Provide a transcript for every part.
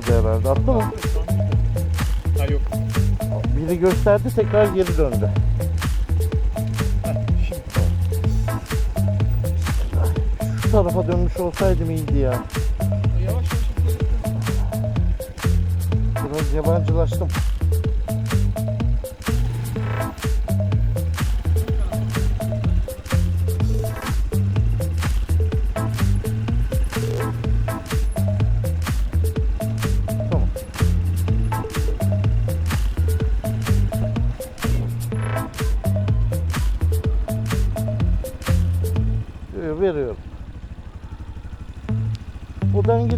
Biri atmadı herhalde. Attı mı? Ha yok. Biri gösterdi tekrar geri döndü. Şu tarafa dönmüş olsaydım iyiydi ya. Yavaş yavaş. Biraz yabancılaştım.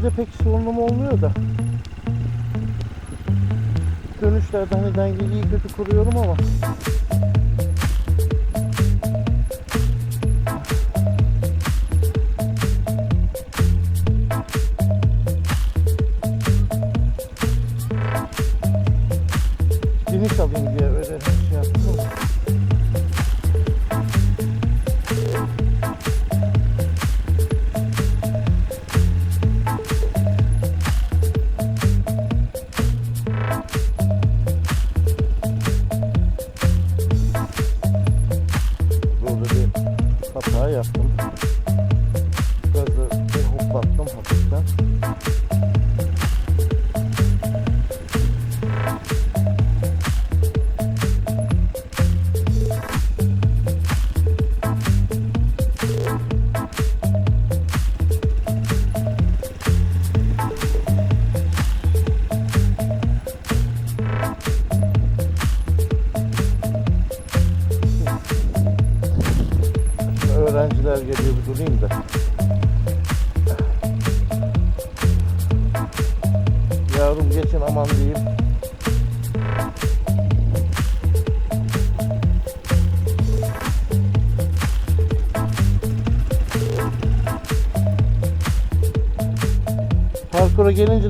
Dengede pek sorunum olmuyor da. Dönüşlerde hani dengeyi kötü kuruyorum ama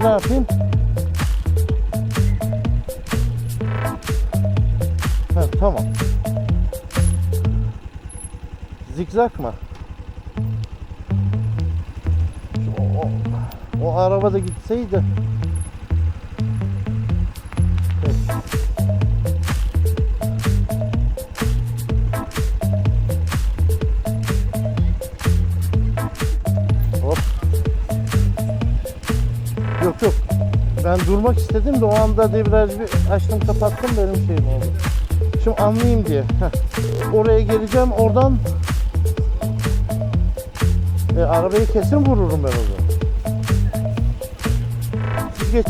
ne yapayım? Ha, tamam. Zikzak mı? O, o, o araba da gitseydi. Durmak istedim de o anda debriyaj bir açtım kapattım benim şeyim oldu. Şimdi anlayayım diye. Heh. Oraya geleceğim oradan e, arabayı kesin vururum ben o zaman. Geç.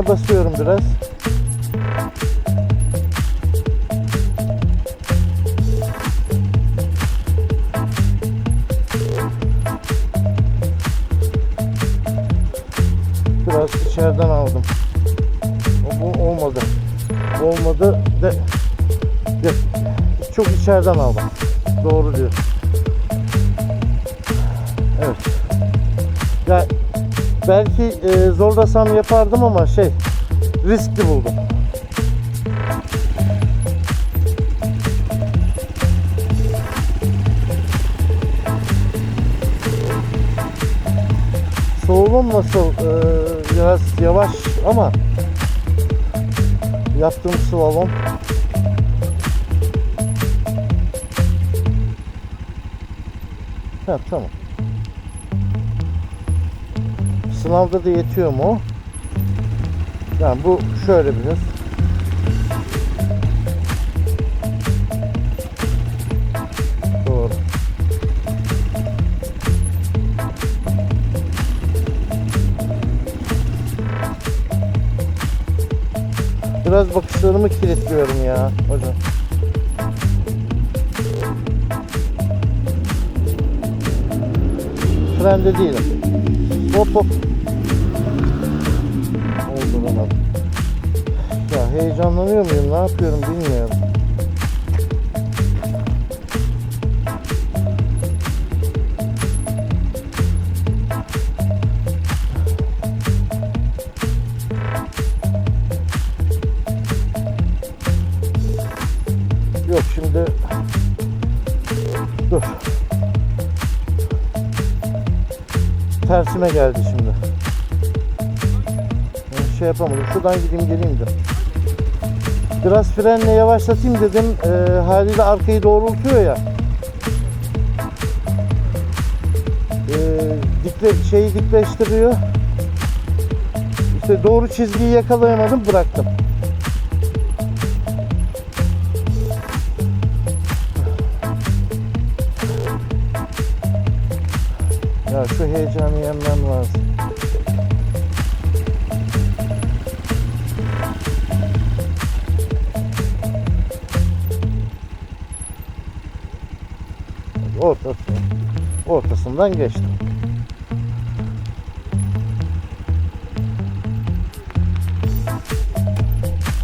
Frenine basıyorum biraz. Biraz içeriden aldım. Bu olmadı. Olmadı de Yok, çok içeriden aldım. Doğru diyor. Belki e, zorlasam yapardım ama şey riskli buldum. Soğulum nasıl? Ee, biraz yavaş ama yaptığım slalom Ha tamam. Sınavda da yetiyor mu? Yani bu şöyle biraz. Doğru. Biraz bakışlarımı kilitliyorum ya hocam. Frende değilim. Hop hop. Bana. Ya heyecanlanıyor muyum? Ne yapıyorum bilmiyorum. Yok şimdi dur. Tersime geldi şimdi. Yapamadım. Şuradan gideyim geleyim de. Biraz frenle yavaşlatayım dedim. Ee, haliyle arkayı doğrultuyor ya. Ee, dikle, şeyi dikleştiriyor. İşte doğru çizgiyi yakalayamadım bıraktım. Ya şu heyecanı yenmem Ortasından geçtim.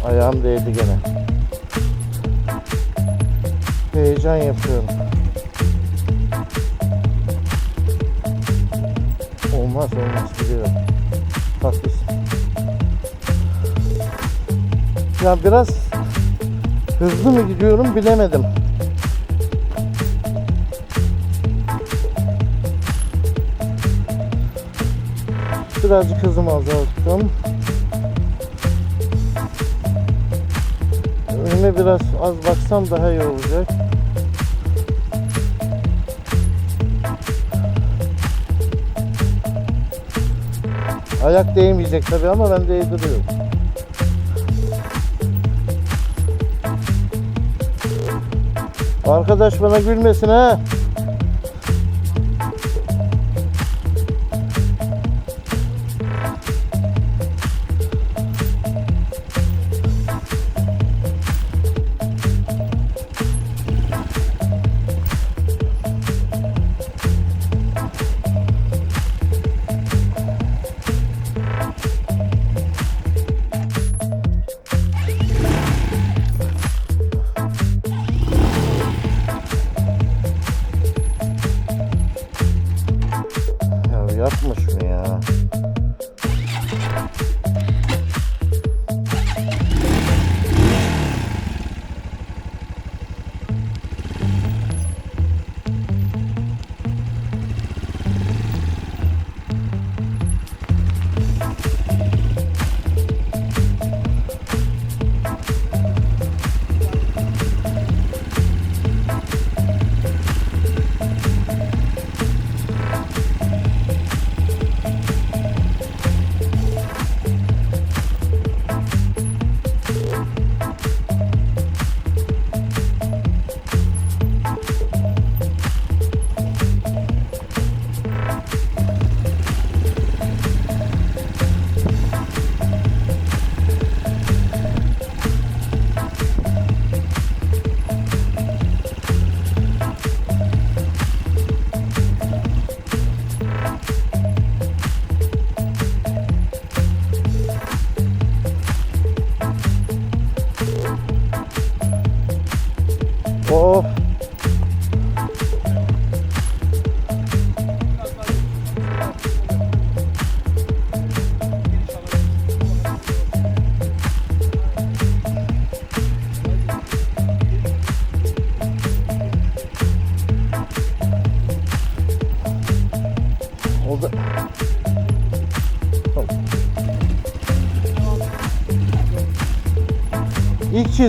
Ayağım değdi gene. Heyecan yapıyorum. Olmaz olmaz biliyorum. Haklısın. Ya biraz hızlı mı gidiyorum bilemedim. Birazcık hızımı azalttım. Önüme biraz az baksam daha iyi olacak. Ayak değmeyecek tabii ama ben değdiriyorum. Arkadaş bana gülmesin ha.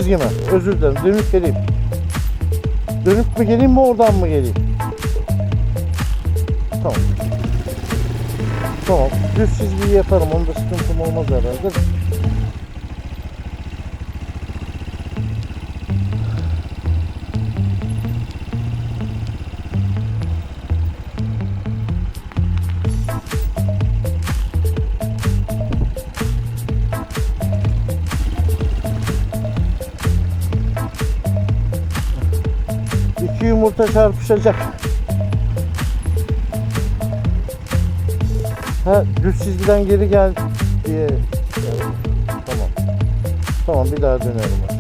İlk çizgi mi? Özür dilerim. Dönüp geleyim. Dönüp mü geleyim mi oradan mı geleyim? Tamam. Tamam. Düz çizgiyi yaparım. Onda sıkıntım olmaz herhalde. Yumurta çarpışacak. Ha düz çizgiden geri gel diye. Tamam. Tamam bir daha dönelim.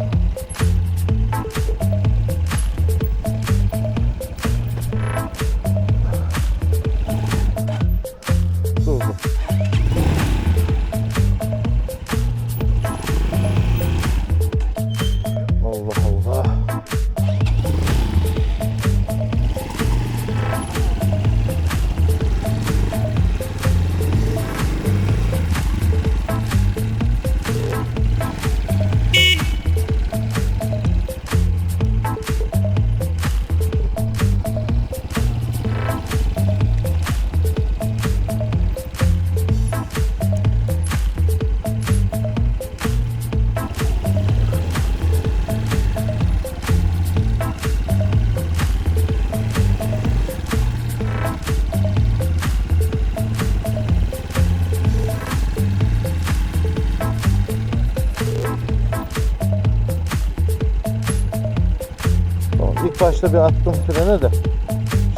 Başta bir attım frene de.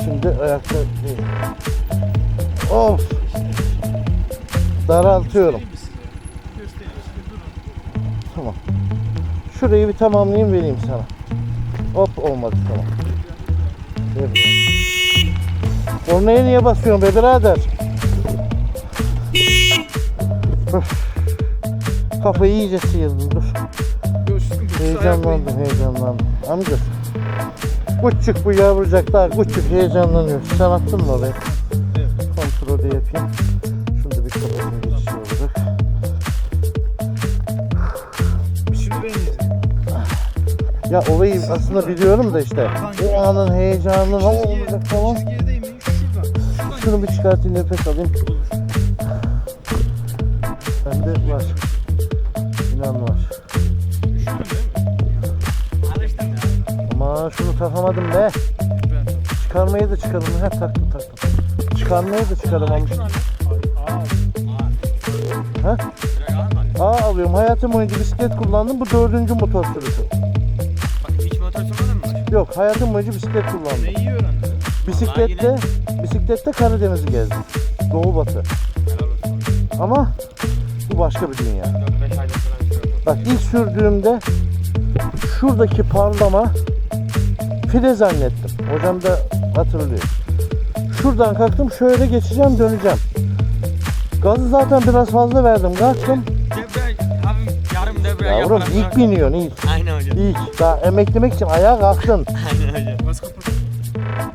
Şimdi ayakta değil. Of! Daraltıyorum. Tamam. Şurayı bir tamamlayayım vereyim sana. Hop olmadı tamam. Devre. Kornaya niye basıyorsun be birader? Öf. Kafayı iyice sıyırdım dur. Heyecanlandım heyecanlandım. Amca. Küçük bu yavrucak daha küçük heyecanlanıyor. Sen attın mı oraya? Evet. Kontrolü yapayım. Şunu bir kapatayım geçici olarak. Şimdi ben. Ya olayı aslında biliyorum da işte. O anın heyecanı ne olacak falan. Şunu bir çıkartayım nefes alayım. Şunu takamadım be. Ben. Çıkarmayı da çıkarım. Ha taktım taktım. Çıkarmayı da çıkaramamış. Ha? Aa alıyorum. Hayatım boyunca bisiklet kullandım. Bu dördüncü motor sürüşü. Hiç motor sürmedin mi? Yok hayatım boyunca bisiklet kullandım. Ne iyi öğrendin? Bisiklette, bisiklette Karadeniz'i gezdim. Doğu batı. Ama bu başka bir dünya. 4-5 ayda falan sürüyorum. Bak ilk sürdüğümde şuradaki parlama file zannettim. Hocam da hatırlıyor. Şuradan kalktım şöyle geçeceğim döneceğim. Gazı zaten biraz fazla verdim. Kalktım. Yarım debriyaj Yavrum yaparak ilk biniyorsun ilk. Aynen hocam. İlk. Daha emeklemek için ayağa kalktın. Aynen hocam. Bas kapat. Ha,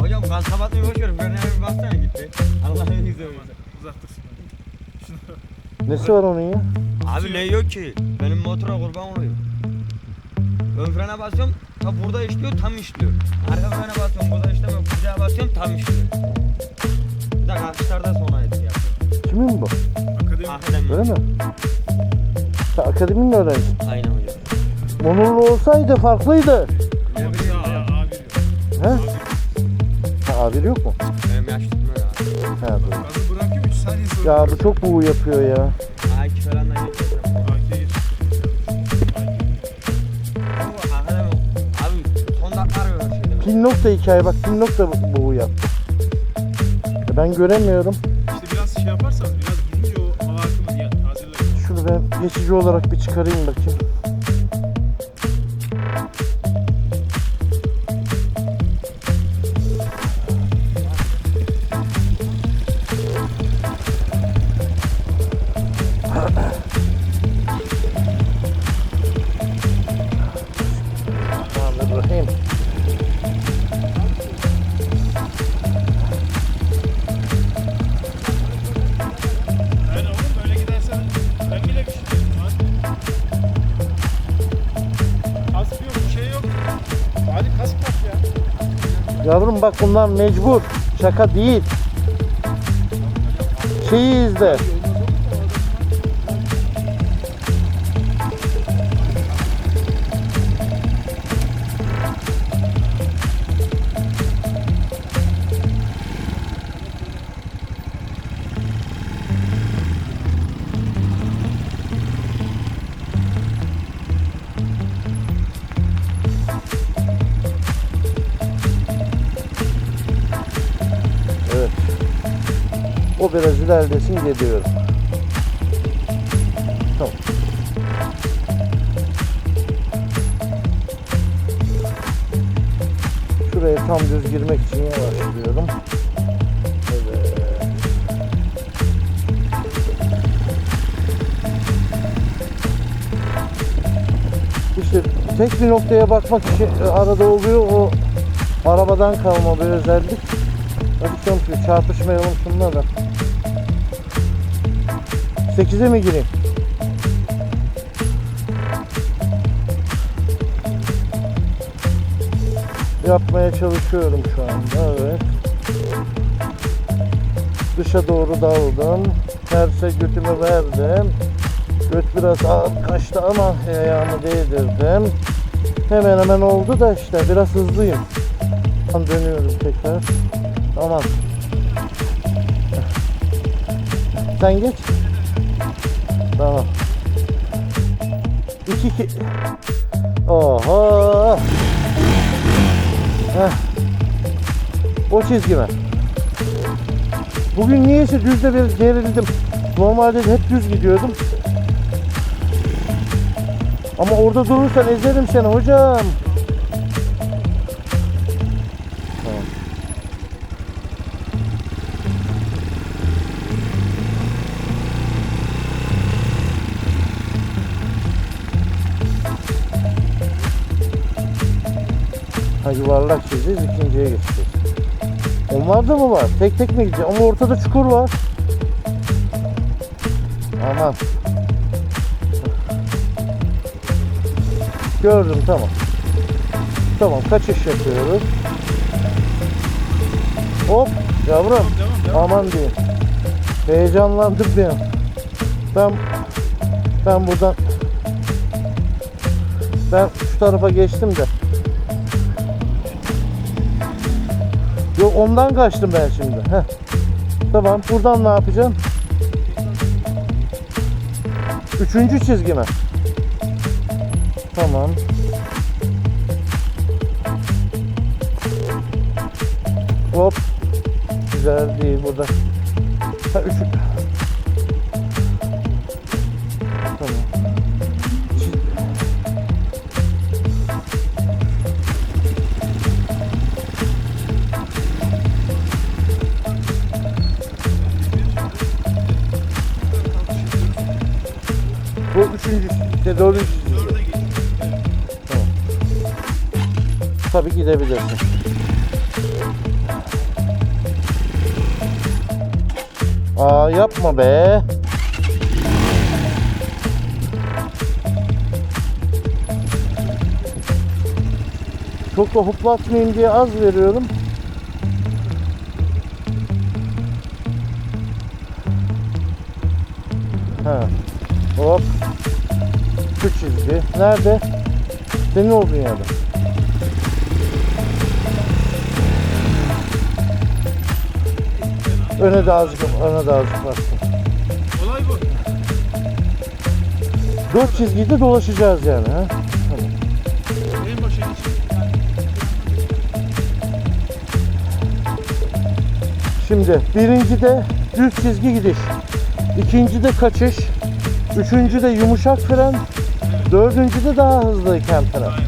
hocam gaz kapatmayı boşverin. Frene bir bassana gitti. Allah'ın izniyle. Dursun. Nesi var onun ya? Abi ne yok ki? Benim motora kurban oluyor. Ön frene basıyorum, ta burada işliyor, tam işliyor. Arka frene basıyorum, burada işlemiyor, buraya basıyorum, tam işliyor. Bir de kalkışlarda sonra etki yapıyor. Kimin bu? Akademi. Akademi. Öyle mi? Sen akademinin öğrencisi. Aynen hocam. Onurlu olsaydı farklıydı. Ne bileyim abi diyor. He? Abi. Ha, abiri yok mu? Benim yaş tutmuyor ya. Ha, doğru. Gazı bırakıyor 3 saniye sonra. Ya bu çok buğu yapıyor ya. Pil nokta hikaye bak pil nokta buğu yaptı. Ya Ben göremiyorum. İşte biraz şey yaparsan biraz gidince o hava akımı hazırlayın. Şunu ben geçici olarak bir çıkarayım bakayım. Yavrum bak bunlar mecbur. Şaka değil. Şeyi izle. O biraz ilerlesin geliyorum. Tamam. Şuraya tam düz girmek için yavaşlıyorum. Evet. İşte tek bir noktaya bakmak için arada oluyor o arabadan kalma bir özellik. Hadi çarpışmayalım şununla da. 8'e mi gireyim? Yapmaya çalışıyorum şu anda evet. Dışa doğru daldım. Terse götümü verdim. Göt biraz ağır kaçtı ama ayağımı değdirdim. Hemen hemen oldu da işte biraz hızlıyım. Dönüyorum tekrar. Tamam. Sen geç. Tamam. İki ki... Oha! Heh. O çizgi mi? Bugün niyeyse düzde bir gerildim. Normalde de hep düz gidiyordum. Ama orada durursan ezerim seni hocam. Yuvarlak çizeceğiz ikinciye geçeceğiz. Onlarda mı var? Tek tek mi gideceğiz? Ama ortada çukur var. Aman. Gördüm tamam. Tamam kaçış yapıyoruz. Hop yavrum Devam, devam. aman diyeyim. Heyecanlandım an. Ben ben buradan ben şu tarafa geçtim de. Ondan kaçtım ben şimdi. Heh. Tamam buradan ne yapacağım? Üçüncü çizgi mi? Tamam. Hop. Güzel değil burada. Ha, üç... gidebilirsin. Aa yapma be. Çok da hoplatmayayım diye az veriyorum. Ha. Hop. Şu çizgi. Nerede? Senin olduğun yerde. Öne de azıcık, öne de azıcık bastım. Olay bu. Dört çizgiyi de dolaşacağız yani. Ha? En başa. Şimdi birincide düz çizgi gidiş. ikincide kaçış. Üçüncüde yumuşak fren. Dördüncüde daha hızlıyken fren. Aynen.